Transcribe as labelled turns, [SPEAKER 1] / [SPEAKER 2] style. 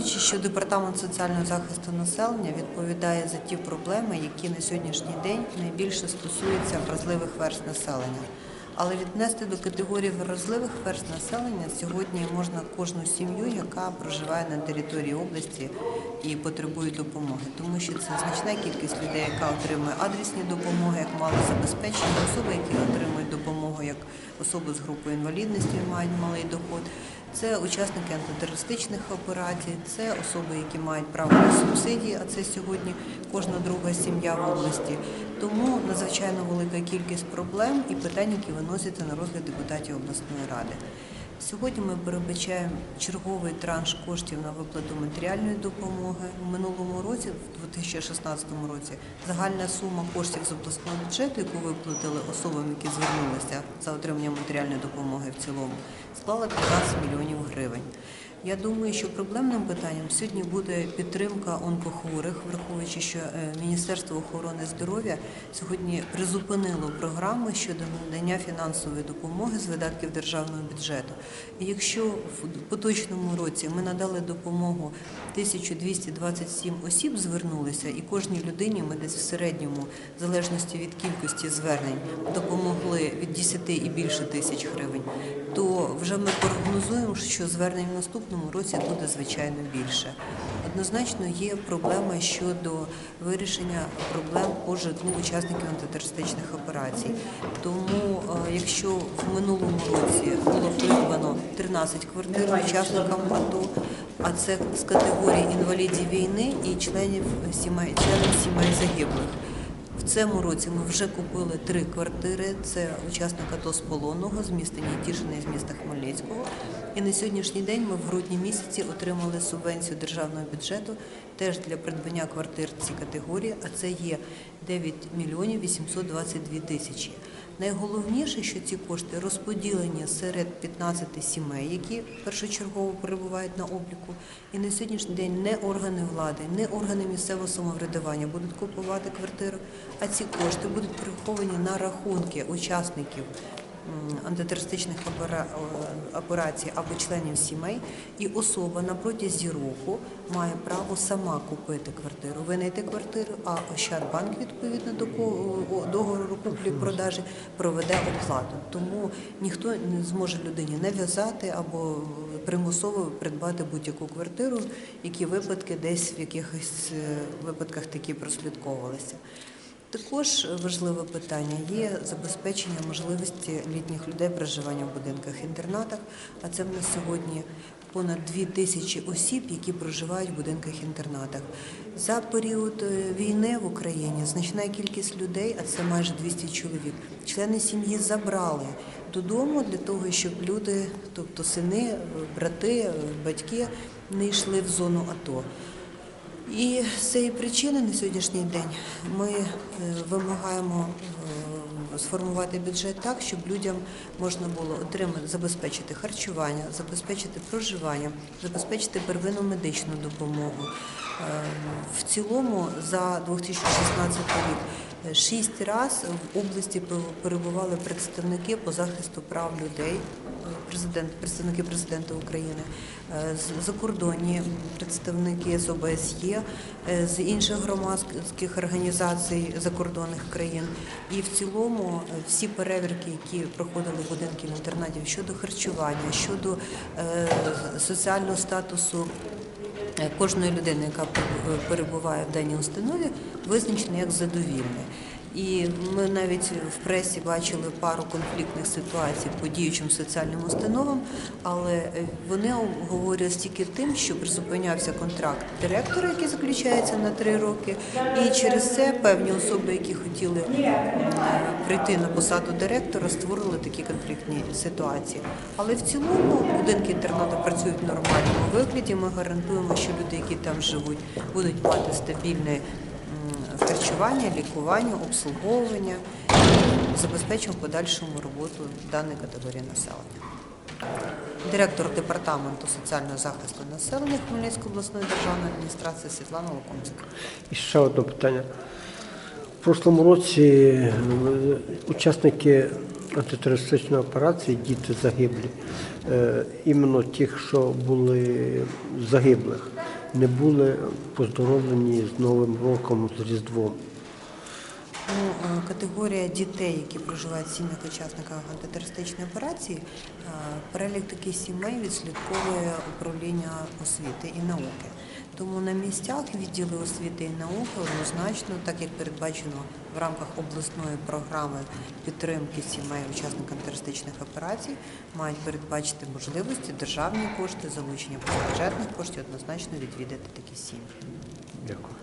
[SPEAKER 1] Що департамент соціального захисту населення відповідає за ті проблеми, які на сьогоднішній день найбільше стосуються вразливих верст населення. Але віднести до категорії вразливих верст населення сьогодні можна кожну сім'ю, яка проживає на території області і потребує допомоги, тому що це значна кількість людей, яка отримує адресні допомоги, як малозабезпечені, особи, які отримують допомогу як особи з групою інвалідності, мають малий доход. Це учасники антитерористичних операцій, це особи, які мають право на субсидії, а це сьогодні кожна друга сім'я в області. Тому надзвичайно велика кількість проблем і питань, які виносяться на розгляд депутатів обласної ради. Сьогодні ми передбачаємо черговий транш коштів на виплату матеріальної допомоги. У минулому році, в 2016 році, загальна сума коштів з обласного бюджету, яку виплатили особам, які звернулися за отриманням матеріальної допомоги в цілому, склала 15 мільйонів гривень. Я думаю, що проблемним питанням сьогодні буде підтримка онкохворих, враховуючи, що е, Міністерство охорони здоров'я сьогодні призупинило програми щодо надання фінансової допомоги з видатків державного бюджету. І якщо в поточному році ми надали допомогу 1227 осіб звернулися, і кожній людині ми десь в середньому, в залежності від кількості звернень, допомогли від 10 і більше тисяч гривень, то вже ми прогнозуємо, що звернень в наступному році буде звичайно більше. Однозначно є проблема щодо вирішення проблем по житлу учасників антитерористичних операцій. Тому, е, якщо в минулому році було придбано 13 квартир учасникам АТО, а це з категорії інвалідів війни і членів сімей, членів сімей загиблих. В цьому році ми вже купили три квартири. Це учасник АТО з полонного з міста Нітішина і з міста Хмельницького. І на сьогоднішній день ми в грудні місяці отримали субвенцію державного бюджету теж для придбання квартир цієї категорії, а це є 9 мільйонів 822 тисячі. Найголовніше, що ці кошти розподілені серед 15 сімей, які першочергово перебувають на обліку. І на сьогоднішній день не органи влади, не органи місцевого самоврядування будуть купувати квартиру, а ці кошти будуть приховані на рахунки учасників антитерористичних операцій або членів сімей, і особа на протязі року має право сама купити квартиру, винайти квартиру, а Ощадбанк відповідно до договору куплі-продажі проведе оплату. Тому ніхто не зможе людині нав'язати або примусово придбати будь-яку квартиру, які випадки десь в якихось е, випадках такі прослідковувалися. Також важливе питання є забезпечення можливості літніх людей проживання в будинках-інтернатах. А це в нас сьогодні понад дві тисячі осіб, які проживають в будинках-інтернатах. За період е, війни в Україні значна кількість людей, а це майже 200 чоловік, члени сім'ї забрали додому для того, щоб люди, тобто сини, брати, батьки, не йшли в зону АТО. І з цієї причини на сьогоднішній день ми е, вимагаємо е, сформувати бюджет так, щоб людям можна було отримати, забезпечити харчування, забезпечити проживання, забезпечити первинну медичну допомогу. Е, В цілому за 2016 рік шість разів в області перебували представники по захисту прав людей, президент, представники президента України, е, закордонні представники з ОБСЄ, е, з інших громадських організацій закордонних країн. І в цілому е, всі перевірки, які проходили в будинків інтернатів щодо харчування, щодо соціального статусу кожної людини, яка пер- перебуває в даній установі, визначені як задовільне. І ми навіть в пресі бачили пару конфліктних ситуацій по діючим соціальним установам, але е, вони говорять тільки тим, що призупинявся контракт директора, який заключається на три роки, і через це певні особи, які хотіли прийти на посаду директора, створили такі конфліктні ситуації. Але в цілому будинки інтернату працюють в нормальному вигляді. Ми гарантуємо, що люди, які там живуть, будуть мати стабільне харчування, лікування, обслуговування, забезпечимо подальшому роботу даної категорії населення. Директор департаменту соціального захисту населення Хмельницької обласної державної адміністрації Світлана Лукомська.
[SPEAKER 2] І ще одне питання. В прошлому році е, учасники антитерористичної операції, діти загиблі, е, іменно тих, що були загиблих, не були поздоровлені з Новим роком, з Різдвом.
[SPEAKER 1] Ну, е, категорія дітей, які проживають в сім'ях учасників антитерористичної операції, перелік таких сімей відслідковує управління освіти і науки. Тому на місцях відділи освіти і науки однозначно, так як передбачено в рамках обласної програми підтримки сімей учасникам терористичних операцій, мають передбачити можливості державні кошти, залучення бюджетних коштів однозначно відвідати такі сім'ї.
[SPEAKER 2] Дякую.